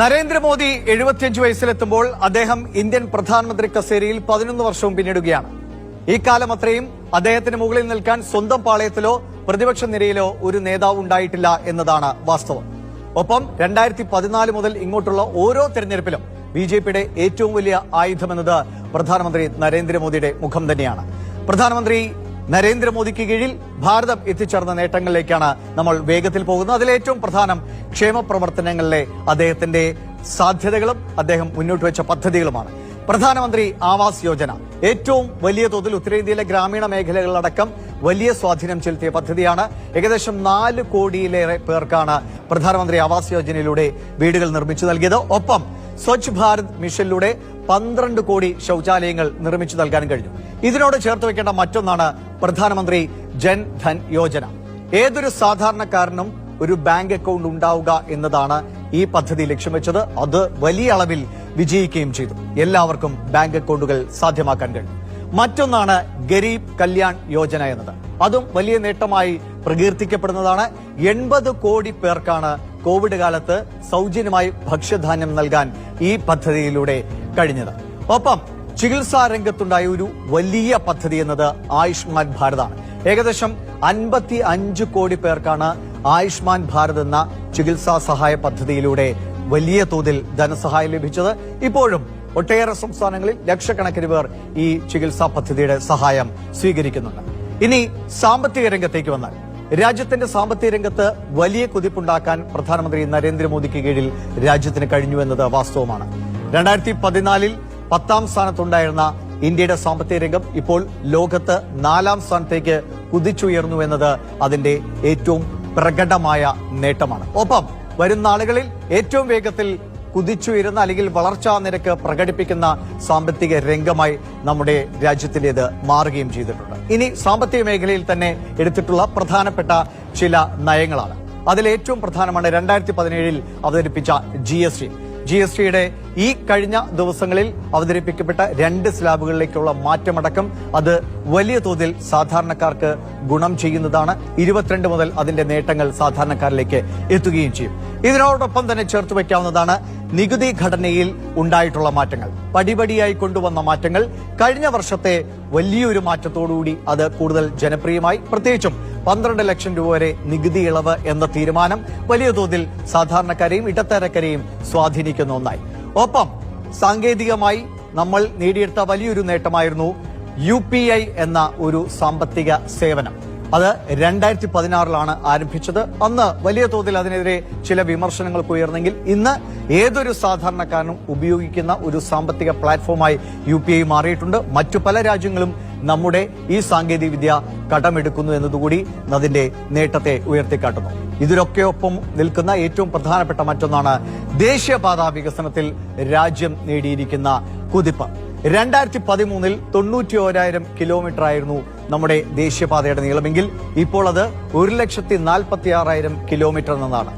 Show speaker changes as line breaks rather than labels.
നരേന്ദ്രമോദി എഴുപത്തിയഞ്ച് വയസ്സിലെത്തുമ്പോൾ അദ്ദേഹം ഇന്ത്യൻ പ്രധാനമന്ത്രി കസേരയിൽ പതിനൊന്ന് വർഷവും പിന്നിടുകയാണ്. ഈ കാലം അത്രയും അദ്ദേഹത്തിന് മുകളിൽ നിൽക്കാൻ സ്വന്തം പാളയത്തിലോ പ്രതിപക്ഷ നിരയിലോ ഒരു നേതാവ് ഉണ്ടായിട്ടില്ല എന്നതാണ് വാസ്തവം. ഒപ്പം രണ്ടായിരത്തി പതിനാല് മുതൽ ഇങ്ങോട്ടുള്ള ഓരോ തെരഞ്ഞെടുപ്പിലും ബി ജെ പിയുടെ ഏറ്റവും വലിയ ആയുധമെന്നത് പ്രധാനമന്ത്രി നരേന്ദ്രമോദിയുടെ മുഖം തന്നെയാണ്. പ്രധാനമന്ത്രി നരേന്ദ്രമോദിക്ക് കീഴിൽ ഭാരതം എത്തിച്ചേർന്ന നേട്ടങ്ങളിലേക്കാണ് നമ്മൾ വേഗത്തിൽ പോകുന്നത്. അതിലേറ്റവും പ്രധാനം ക്ഷേമ പ്രവർത്തനങ്ങളിലെ അദ്ദേഹത്തിന്റെ സാധ്യതകളും അദ്ദേഹം മുന്നോട്ട് വെച്ച പദ്ധതികളുമാണ്. പ്രധാനമന്ത്രി ആവാസ് യോജന. ഏറ്റവും വലിയ തോതിൽ ഉത്തരേന്ത്യയിലെ ഗ്രാമീണ മേഖലകളിലടക്കം വലിയ സ്വാധീനം ചെലുത്തിയ പദ്ധതിയാണ്. ഏകദേശം നാല് കോടിയിലേറെ പേർക്കാണ് പ്രധാനമന്ത്രി ആവാസ് യോജനയിലൂടെ വീടുകൾ നിർമ്മിച്ചു നൽകിയത്. ഒപ്പം സ്വച്ഛ് ഭാരത് മിഷനിലൂടെ പന്ത്രണ്ട് കോടി ശൗചാലയങ്ങൾ നിർമ്മിച്ചു നൽകാൻ കഴിഞ്ഞു. ഇതിനോട് ചേർത്ത് വെക്കേണ്ട മറ്റൊന്നാണ് പ്രധാനമന്ത്രി ജൻ ധൻ യോജന. ഏതൊരു സാധാരണക്കാരനും ഒരു ബാങ്ക് അക്കൗണ്ട് ഉണ്ടാവുക എന്നതാണ് ഈ പദ്ധതി ലക്ഷ്യം വെച്ചത്. അത് വലിയ അളവിൽ വിജയിക്കുകയും ചെയ്തു. എല്ലാവർക്കും ബാങ്ക് അക്കൗണ്ടുകൾ സാധ്യമാക്കാൻ കഴിഞ്ഞു. മറ്റൊന്നാണ് ഗരീബ് കല്യാൺ യോജന എന്നത്. അതും വലിയ നേട്ടമായി പ്രകീർത്തിക്കപ്പെടുന്നതാണ്. എൺപത് കോടി പേർക്കാണ് കോവിഡ് കാലത്ത് സൗജന്യമായി ഭക്ഷ്യധാന്യം നൽകാൻ ഈ പദ്ധതിയിലൂടെ കഴിഞ്ഞത്. ഒപ്പം ചികിത്സാ രംഗത്തുണ്ടായ ഒരു വലിയ പദ്ധതി എന്നത് ആയുഷ്മാൻ ഭാരതാണ്. ഏകദേശം അൻപത്തി അഞ്ച് കോടി പേർക്കാണ് ആയുഷ്മാൻ ഭാരത് എന്ന ചികിത്സാ സഹായ പദ്ധതിയിലൂടെ വലിയ തോതിൽ ധനസഹായം ലഭിച്ചത്. ഇപ്പോഴും ഒട്ടേറെ സംസ്ഥാനങ്ങളിൽ ലക്ഷക്കണക്കിന് പേർ ഈ ചികിത്സാ പദ്ധതിയുടെ സഹായം സ്വീകരിക്കുന്നുണ്ട്. ഇനി സാമ്പത്തിക രംഗത്തേക്ക് വന്നാൽ. രാജ്യത്തിന്റെ സാമ്പത്തിക രംഗത്ത് വലിയ കുതിപ്പുണ്ടാക്കാൻ പ്രധാനമന്ത്രി നരേന്ദ്രമോദിക്ക് കീഴിൽ രാജ്യത്തിന് കഴിഞ്ഞു എന്നത് വാസ്തവമാണ്. രണ്ടായിരത്തി പതിനാലിൽ പത്താം സ്ഥാനത്തുണ്ടായിരുന്ന ഇന്ത്യയുടെ സാമ്പത്തിക രംഗം ഇപ്പോൾ ലോകത്ത് നാലാം സ്ഥാനത്തേക്ക് കുതിച്ചുയർന്നു എന്നത് അതിന്റെ ഏറ്റവും പ്രകടമായ നേട്ടമാണ്. ഒപ്പം വരുന്ന നാളുകളിൽ ഏറ്റവും വേഗത്തിൽ കുതിച്ചുയരുന്ന അല്ലെങ്കിൽ വളർച്ചാ നിരക്ക് പ്രകടിപ്പിക്കുന്ന സാമ്പത്തിക രംഗമായി നമ്മുടെ രാജ്യത്തിലേത് മാറുകയും ചെയ്തിട്ടുണ്ട്. ഇനി സാമ്പത്തിക മേഖലയിൽ തന്നെ എടുത്തിട്ടുള്ള പ്രധാനപ്പെട്ട ചില നയങ്ങളാണ്. അതിലേറ്റവും പ്രധാനമാണ് രണ്ടായിരത്തി പതിനേഴിൽ അവതരിപ്പിച്ച G S T. G S ടിയുടെ ഈ കഴിഞ്ഞ ദിവസങ്ങളിൽ അവതരിപ്പിക്കപ്പെട്ട രണ്ട് സ്ലാബുകളിലേക്കുള്ള മാറ്റമടക്കം അത് വലിയ തോതിൽ സാധാരണക്കാർക്ക് ഗുണം ചെയ്യുന്നതാണ്. ഇരുപത്തിരണ്ട് മുതൽ അതിന്റെ നേട്ടങ്ങൾ സാധാരണക്കാരിലേക്ക് എത്തുകയും ചെയ്യും. ഇതിനോടൊപ്പം തന്നെ ചേർത്ത് വയ്ക്കാവുന്നതാണ് നികുതി ഘടനയിൽ ഉണ്ടായിട്ടുള്ള മാറ്റങ്ങൾ. പടിപടിയായി കൊണ്ടുവന്ന മാറ്റങ്ങൾ. കഴിഞ്ഞ വർഷത്തെ വലിയൊരു മാറ്റത്തോടുകൂടി അത് കൂടുതൽ ജനപ്രിയമായി. പ്രത്യേകിച്ചും പന്ത്രണ്ട് ലക്ഷം രൂപ വരെ നികുതി ഇളവ് എന്ന തീരുമാനം വലിയ തോതിൽ സാധാരണക്കാരെയും ഇടത്തരക്കാരെയും സ്വാധീനിക്കുന്ന ഒന്നായി. ഒപ്പം സാങ്കേതികമായി നമ്മൾ നേടിയെടുത്ത വലിയൊരു നേട്ടമായിരുന്നു യു പി ഐ എന്ന ഒരു സാമ്പത്തിക സേവനം. അത് രണ്ടായിരത്തി പതിനാറിലാണ് ആരംഭിച്ചത്. അന്ന് വലിയ തോതിൽ അതിനെതിരെ ചില വിമർശനങ്ങൾക്ക് ഉയർന്നെങ്കിൽ ഇന്ന് ഏതൊരു സാധാരണക്കാരനും ഉപയോഗിക്കുന്ന ഒരു സാമ്പത്തിക പ്ലാറ്റ്ഫോമായി യു മാറിയിട്ടുണ്ട്. മറ്റു പല രാജ്യങ്ങളും നമ്മുടെ ഈ സാങ്കേതിക വിദ്യ കടമെടുക്കുന്നു എന്നതുകൂടി അതിന്റെ നേട്ടത്തെ ഉയർത്തിക്കാട്ടുന്നു. ഇതിലൊക്കെ ഒപ്പം നിൽക്കുന്ന ഏറ്റവും പ്രധാനപ്പെട്ട മറ്റൊന്നാണ് ദേശീയപാതാ വികസനത്തിൽ രാജ്യം നേടിയിരിക്കുന്ന കുതിപ്പ്. രണ്ടായിരത്തി പതിമൂന്നിൽ തൊണ്ണൂറ്റി ഓരായിരം കിലോമീറ്റർ ആയിരുന്നു നമ്മുടെ ദേശീയപാതയുടെ നീളമെങ്കിൽ ഇപ്പോൾ അത് ഒരു ലക്ഷത്തി നാൽപ്പത്തി ആറായിരം കിലോമീറ്റർ എന്നതാണ്.